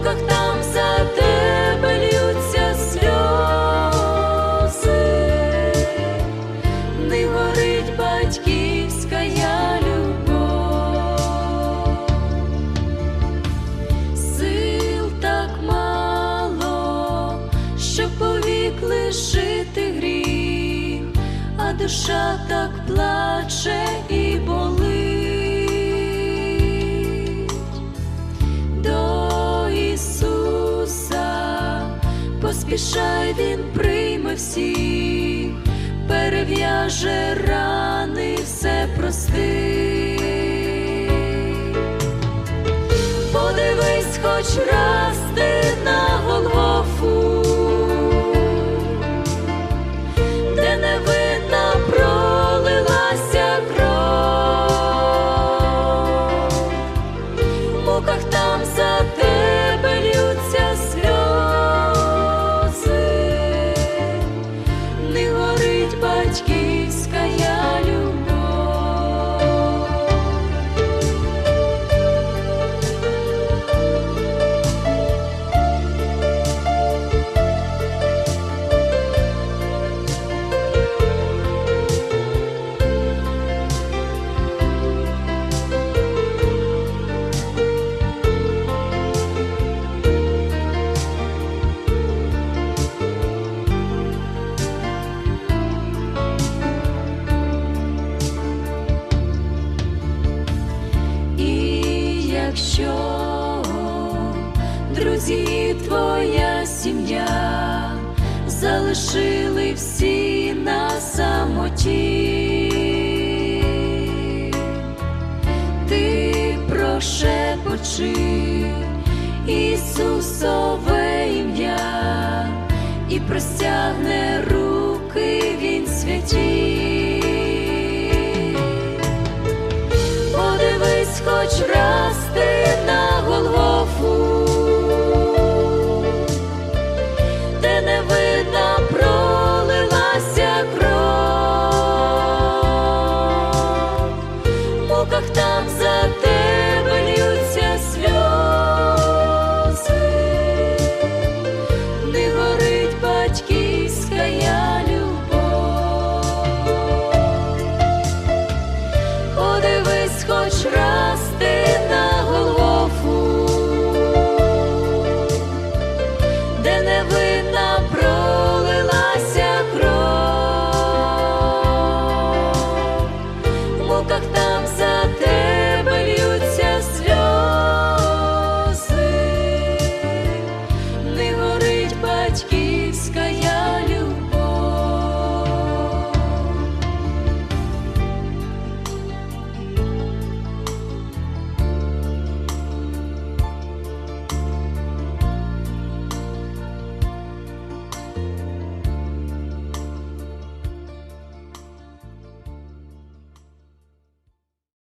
в там за тебе льються сльози, не горить батьківська любов. Сил так мало, щоб повік лишити гріх, а душа так плаче поспішай, Він прийме всіх, перев'яже рани, все простить. Подивись хоч раз ти на Голгофу, де невинна пролилася кров, в муках там якщо друзі, твоя сім'я залишили всі на самоті, ти прошепочи Ісусове ім'я і простягне руки він святі. Батьків.